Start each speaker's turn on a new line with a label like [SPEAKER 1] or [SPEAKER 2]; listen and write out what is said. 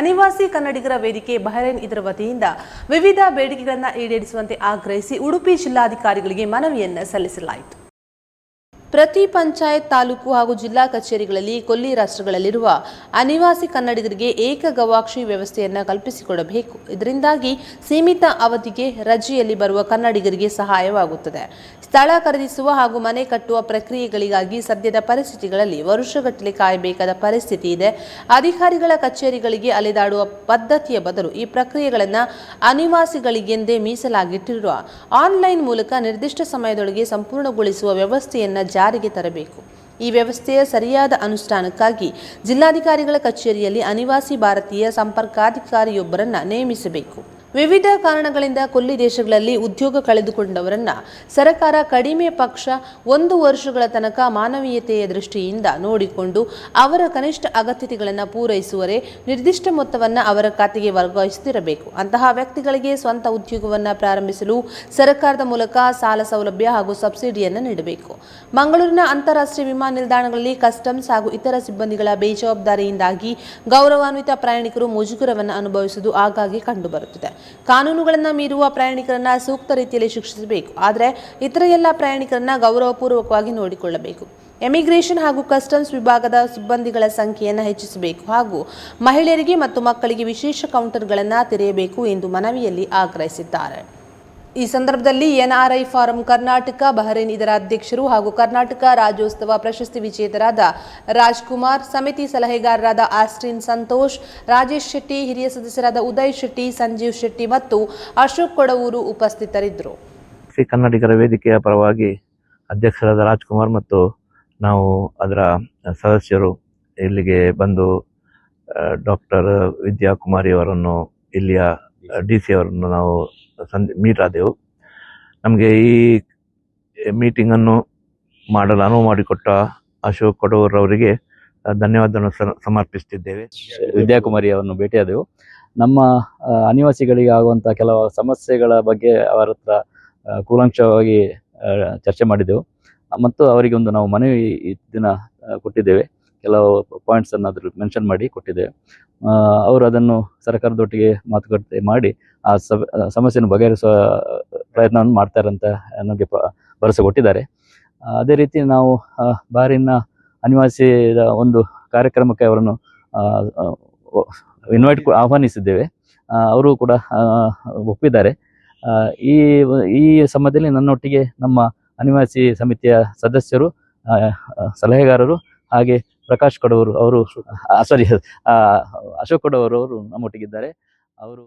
[SPEAKER 1] ಅನಿವಾಸಿ ಕನ್ನಡಿಗರ ವೇದಿಕೆ ಬಹರೇನ್ ಇದರ ವತಿಯಿಂದ ವಿವಿಧ ಬೇಡಿಕೆಗಳನ್ನು ಈಡೇರಿಸುವಂತೆ ಆಗ್ರಹಿಸಿ ಉಡುಪಿ ಜಿಲ್ಲಾಧಿಕಾರಿಗಳಿಗೆ ಮನವಿಯನ್ನು ಸಲ್ಲಿಸಲಾಯಿತು. ಪ್ರತಿ ಪಂಚಾಯತ್ ತಾಲೂಕು ಹಾಗೂ ಜಿಲ್ಲಾ ಕಚೇರಿಗಳಲ್ಲಿ ಕೊಲ್ಲಿ ರಾಷ್ಟ್ರಗಳಲ್ಲಿರುವ ಅನಿವಾಸಿ ಕನ್ನಡಿಗರಿಗೆ ಏಕ ಗವಾಕ್ಷಿ ವ್ಯವಸ್ಥೆಯನ್ನು ಕಲ್ಪಿಸಿಕೊಡಬೇಕು. ಇದರಿಂದಾಗಿ ಸೀಮಿತ ಅವಧಿಗೆ ರಜೆಯಲ್ಲಿ ಬರುವ ಕನ್ನಡಿಗರಿಗೆ ಸಹಾಯವಾಗುತ್ತದೆ. ಸ್ಥಳ ಖರೀದಿಸುವ ಹಾಗೂ ಮನೆ ಕಟ್ಟುವ ಪ್ರಕ್ರಿಯೆಗಳಿಗಾಗಿ ಸದ್ಯದ ಪರಿಸ್ಥಿತಿಗಳಲ್ಲಿ ವರ್ಷಗಟ್ಟಲೆ ಕಾಯಬೇಕಾದ ಪರಿಸ್ಥಿತಿ ಇದೆ. ಅಧಿಕಾರಿಗಳ ಕಚೇರಿಗಳಿಗೆ ಅಲೆದಾಡುವ ಪದ್ಧತಿಯ ಬದಲು ಈ ಪ್ರಕ್ರಿಯೆಗಳನ್ನು ಅನಿವಾಸಿಗಳಿಗೆಂದೇ ಮೀಸಲಾಗಿಟ್ಟಿರುವ ಆನ್ಲೈನ್ ಮೂಲಕ ನಿರ್ದಿಷ್ಟ ಸಮಯದೊಳಗೆ ಸಂಪೂರ್ಣಗೊಳಿಸುವ ವ್ಯವಸ್ಥೆಯನ್ನು ಜಾರಿಗೆ ತರಬೇಕು? ಈ ವ್ಯವಸ್ಥೆಯ ಸರಿಯಾದ ಅನುಷ್ಠಾನಕ್ಕಾಗಿ ಜಿಲ್ಲಾಧಿಕಾರಿಗಳ ಕಚೇರಿಯಲ್ಲಿ ಅನಿವಾಸಿ ಭಾರತೀಯ ಸಂಪರ್ಕಾಧಿಕಾರಿಯೊಬ್ಬರನ್ನು ನೇಮಿಸಬೇಕು. ವಿವಿಧ ಕಾರಣಗಳಿಂದ ಕೊಲ್ಲಿ ದೇಶಗಳಲ್ಲಿ ಉದ್ಯೋಗ ಕಳೆದುಕೊಂಡವರನ್ನ ಸರ್ಕಾರ ಕಡಿಮೆ ಪಕ್ಷ ಒಂದು ವರ್ಷಗಳ ತನಕ ಮಾನವೀಯತೆಯ ದೃಷ್ಟಿಯಿಂದ ನೋಡಿಕೊಂಡು ಅವರ ಕನಿಷ್ಠ ಅಗತ್ಯತೆಗಳನ್ನು ಪೂರೈಸುವರೆ ನಿರ್ದಿಷ್ಟ ಮೊತ್ತವನ್ನು ಅವರ ಖಾತೆಗೆ ವರ್ಗಾಯಿಸುತ್ತಿರಬೇಕು. ಅಂತಹ ವ್ಯಕ್ತಿಗಳಿಗೆ ಸ್ವಂತ ಉದ್ಯೋಗವನ್ನು ಪ್ರಾರಂಭಿಸಲು ಸರ್ಕಾರದ ಮೂಲಕ ಸಾಲ ಸೌಲಭ್ಯ ಹಾಗೂ ಸಬ್ಸಿಡಿಯನ್ನು ನೀಡಬೇಕು. ಮಂಗಳೂರಿನ ಅಂತಾರಾಷ್ಟ್ರೀಯ ವಿಮಾನ ನಿಲ್ದಾಣಗಳಲ್ಲಿ ಕಸ್ಟಮ್ಸ್ ಹಾಗೂ ಇತರ ಸಿಬ್ಬಂದಿಗಳ ಬೇಜವಾಬ್ದಾರಿಯಿಂದಾಗಿ ಗೌರವಾನ್ವಿತ ಪ್ರಯಾಣಿಕರು ಮುಜುಗರವನ್ನು ಅನುಭವಿಸುವುದು ಆಗಾಗ್ಗೆ ಕಂಡುಬರುತ್ತದೆ. ಕಾನೂನುಗಳನ್ನು ಮೀರುವ ಪ್ರಯಾಣಿಕರನ್ನ ಸೂಕ್ತ ರೀತಿಯಲ್ಲಿ ಶಿಕ್ಷಿಸಬೇಕು. ಆದರೆ ಇತರ ಎಲ್ಲ ಪ್ರಯಾಣಿಕರನ್ನ ಗೌರವಪೂರ್ವಕವಾಗಿ ನೋಡಿಕೊಳ್ಳಬೇಕು. ಎಮಿಗ್ರೇಷನ್ ಹಾಗೂ ಕಸ್ಟಮ್ಸ್ ವಿಭಾಗದ ಸಿಬ್ಬಂದಿಗಳ ಸಂಖ್ಯೆಯನ್ನು ಹೆಚ್ಚಿಸಬೇಕು ಹಾಗೂ ಮಹಿಳೆಯರಿಗೆ ಮತ್ತು ಮಕ್ಕಳಿಗೆ ವಿಶೇಷ ಕೌಂಟರ್ಗಳನ್ನು ತೆರೆಯಬೇಕು ಎಂದು ಮನವಿಯಲ್ಲಿ ಆಗ್ರಹಿಸಿದ್ದಾರೆ. ಈ ಸಂದರ್ಭದಲ್ಲಿ ಎನ್ಆರ್ಐ ಫಾರಂ ಕರ್ನಾಟಕ, ಬಹರೇನ್ ಇದರ ಅಧ್ಯಕ್ಷರು ಹಾಗೂ ಕರ್ನಾಟಕ ರಾಜ್ಯೋತ್ಸವ ಪ್ರಶಸ್ತಿ ವಿಜೇತರಾದ ರಾಜ್ಕುಮಾರ್, ಸಮಿತಿ ಸಲಹೆಗಾರರಾದ ಆಸ್ಟಿನ್ ಸಂತೋಷ್, ರಾಜೇಶ್ ಶೆಟ್ಟಿ, ಹಿರಿಯ ಸದಸ್ಯರಾದ ಉದಯ್ ಶೆಟ್ಟಿ, ಸಂಜೀವ್ ಶೆಟ್ಟಿ ಮತ್ತು ಅಶೋಕ್ ಕೊಡವೂರು ಉಪಸ್ಥಿತರಿದ್ದರು.
[SPEAKER 2] ಶ್ರೀ ಕನ್ನಡಿಗರ ವೇದಿಕೆಯ ಪರವಾಗಿ ಅಧ್ಯಕ್ಷರಾದ ರಾಜ್ಕುಮಾರ್ ಮತ್ತು ನಾವು ಅದರ ಸದಸ್ಯರು ಇಲ್ಲಿಗೆ ಬಂದು ಡಾಕ್ಟರ್ ವಿದ್ಯಾಕುಮಾರಿ ಅವರನ್ನು, ಇಲ್ಲಿಯ ಡಿ ಸಿ ಅವರನ್ನು ನಾವು ಮೀಟ್ ಆದೆವು ನಮಗೆ ಈ ಮೀಟಿಂಗನ್ನು ಮಾಡಲು ಅನುವು ಮಾಡಿಕೊಟ್ಟ ಅಶೋಕ್ ಕೊಡೋರವರಿಗೆ ಅವರಿಗೆ ಧನ್ಯವಾದವನ್ನು ಸಮರ್ಪಿಸುತ್ತಿದ್ದೇವೆ
[SPEAKER 3] ವಿದ್ಯಾಕುಮಾರಿ ಅವರನ್ನು ಭೇಟಿಯಾದೆವು. ನಮ್ಮ ಅನಿವಾಸಿಗಳಿಗೆ ಆಗುವಂಥ ಕೆಲವು ಸಮಸ್ಯೆಗಳ ಬಗ್ಗೆ ಅವರ ಹತ್ರ ಕೂಲಂಕ್ಷವಾಗಿ ಚರ್ಚೆ ಮಾಡಿದೆವು. ಮತ್ತು ಅವರಿಗೆ ಒಂದು ನಾವು ಮನವಿ ದಿನ ಕೊಟ್ಟಿದ್ದೇವೆ. ಕೆಲವು ಪಾಯಿಂಟ್ಸನ್ನು ಅದ್ರ ಮೆನ್ಷನ್ ಮಾಡಿ ಕೊಟ್ಟಿದೆ. ಅವರು ಅದನ್ನು ಸರ್ಕಾರದೊಟ್ಟಿಗೆ ಮಾತುಕತೆ ಮಾಡಿ ಆ ಸಮಸ್ಯೆಯನ್ನು ಬಗೆಹರಿಸುವ ಪ್ರಯತ್ನವನ್ನು ಮಾಡ್ತಾರೆ ಅಂತ ನಮಗೆ ಭರವಸೆ ಕೊಟ್ಟಿದ್ದಾರೆ. ಅದೇ ರೀತಿ ನಾವು ಬಾರಿನ ಅನಿವಾಸಿದ ಒಂದು ಕಾರ್ಯಕ್ರಮಕ್ಕೆ ಅವರನ್ನು ಇನ್ವೈಟ್ ಆಹ್ವಾನಿಸಿದ್ದೇವೆ. ಅವರು ಕೂಡ ಒಪ್ಪಿದ್ದಾರೆ. ಈ ಈ ಸಮಯದಲ್ಲಿ ನನ್ನೊಟ್ಟಿಗೆ ನಮ್ಮ ಅನಿವಾಸಿ ಸಮಿತಿಯ ಸದಸ್ಯರು ಸಲಹೆಗಾರರು ಹಾಗೆ ಪ್ರಕಾಶ್ ಕೊಡವರು ಅವರು ಸಾರಿ ಅಶೋಕ್ ಕೊಡವರು ಅವರು ನಮ್ಮೊಟ್ಟಿಗಿದ್ದಾರೆ. ಅವರು